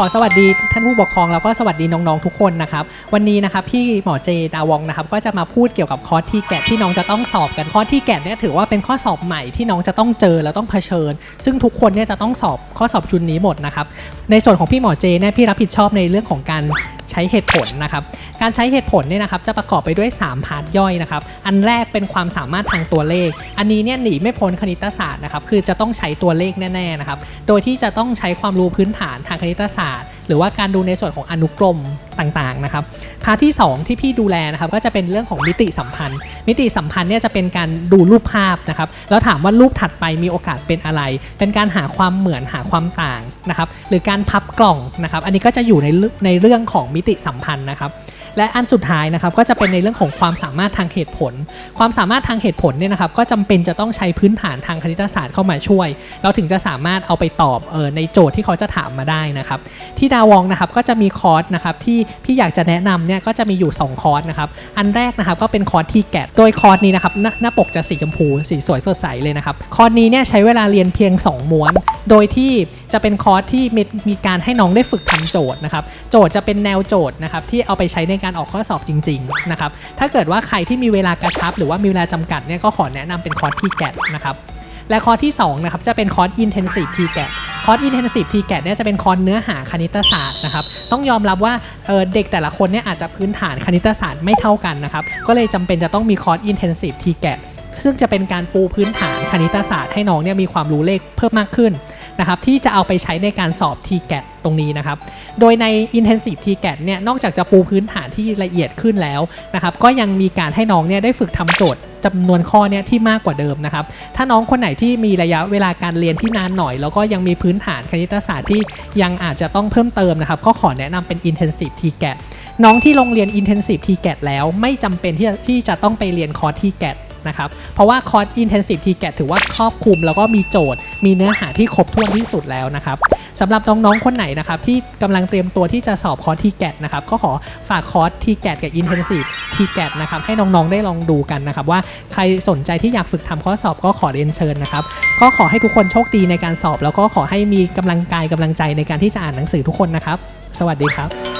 ขอสวัสดีท่านผู้ปกครองแล้วก็สวัสดีน้องๆทุกคนนะครับ วันนี้นะครับพี่หมอเจดาวองนะครับก็จะมาพูดเกี่ยวกับคอร์สที่แกะที่น้องจะต้องสอบกันคอร์สที่แกะเนี่ยถือว่าเป็นข้อสอบใหม่ที่น้องจะต้องเจอแล้วต้องเผชิญ ซึ่งทุกคนเนี่ยจะต้องสอบข้อสอบชุดนี้หมดนะครับในส่วนของพี่หมอเจเนี่ยพี่รับผิดชอบในเรื่องของการ ใช้เหตุผลนะครับ การใช้เหตุผลเนี่ยนะครับจะประกอบไปด้วย 3 พาร์ทย่อยนะครับ อันแรกเป็นความสามารถทางตัวเลข อันนี้เนี่ยหนีไม่พ้นคณิตศาสตร์นะครับ คือจะต้องใช้ตัวเลขแน่ๆนะครับ โดยที่จะต้องใช้ความรู้พื้นฐานทางคณิตศาสตร์ หรือว่าการดูในส่วนของอนุกรมต่างๆนะครับพาที่ 2 ที่พี่ดูแลนะครับก็จะเป็นเรื่องของมิติสัมพันธ์ มิติสัมพันธ์เนี่ยจะเป็นการดูรูปภาพนะครับแล้วถามว่ารูปถัดไปมีโอกาสเป็นอะไร เป็นการหาความเหมือนหาความต่างนะครับหรือการพับกล่องนะครับอันนี้ก็จะอยู่ในในเรื่องของมิติสัมพันธ์นะครับ และอันสุดท้ายนะครับก็จะเป็นในเรื่องของความสามารถทางเหตุผล ความสามารถทางเหตุผลเนี่ยนะครับก็จำเป็นจะต้องใช้พื้นฐานทางคณิตศาสตร์เข้ามาช่วย เราถึงจะสามารถเอาไปตอบเออในโจทย์ที่เขาจะถามมาได้นะครับที่ดาวองนะครับก็จะมีคอร์สนะครับที่พี่อยากจะแนะนำเนี่ยก็จะมีอยู่ 2 คอร์สนะครับอันแรกนะครับก็เป็นคอร์สที่แกะโดยคอร์สนี้นะครับหน้าหน้าปกจะสีชมพูสีสวยสดใสเลยนะครับคอร์สนี้เนี่ยใช้เวลาเรียนเพียง 2 ม้วน โดยที่จะเป็นคอร์สที่มีมีการให้น้องได้ฝึกทำโจทย์นะครับโจทย์จะเป็นแนวโจทย์นะครับที่เอาไปใช้ในการออกข้อสอบจริงๆนะครับถ้าเกิดว่าใครที่มีเวลากระชับ หรือว่ามีเวลาจำกัดเนี่ยก็ขอแนะนำเป็นคอร์สที่แกะนะครับและคอร์สที่2นะครับจะเป็นคอร์ส intensive t g a t คอร์ส intensive t g a t เนี่ยจะเป็นคอร์สเนื้อหาคณิตศาสตร์นะครับต้องยอมรับว่าเเด็กแต่ละคนเนี่ยอาจจะพื้นฐานคณิตศาสตร์ไม่เท่ากันนะครับก็เลยจำเป็นจะต้องมีคอร์ส intensive t g a t ซึ่งจะเป็นการปูพื้นฐานคณิตศาสตร์ให้น้องเนี่ยมีความรู้เลขเพิ่มมากขึ้น นะครับที่จะเอาไปใช้ในการสอบ t g a t ตรงนี้นะครับ โดยใน intensive t g a t เนี่ยนอกจากจะปูพื้นฐานที่ละเอียดขึ้นแล้วนะครับก็ยังมีการให้น้องเนี่ยได้ฝึกทำโจทย์จำนวนข้อเนี่ยที่มากกว่าเดิมนะครับถ้าน้องคนไหนที่มีระยะเวลาการเรียนที่นานหน่อย แล้วก็ยังมีพื้นฐานคณิตศาสตร์ที่ยังอาจจะต้องเพิ่มเติมนะครับก็ขอแนะนำเป็น intensive t g a t น้องที่ลงเรียน intensive t g a t แล้วไม่จำเป็นที่จะที่จะต้องไปเรียนคอร์ส t g a t นะครับ เพราะว่าคอร์ส intensive t g a t ถือว่าครอบคลุมแล้วก็มีโจทย์ มีเนื้อหาที่ครบถ้วนที่สุดแล้วนะครับสำหรับน้องๆ คนไหนนะครับที่กำลังเตรียมตัวที่จะสอบคอร์ส t g a t นะครับก็ขอฝากคอร์ส t g a t กับ intensive t g a t นะครับให้น้องๆได้ลองดูกันนะครับว่าใครสนใจที่อยากฝึกทำข้อสอบก็ขอเรียนเชิญนะครับก็ขอให้ทุกคนโชคดีในการสอบ แล้วก็ขอให้มีกำลังกายกำลังใจในการที่จะอ่านหนังสือทุกคนนะครับ สวัสดีครับ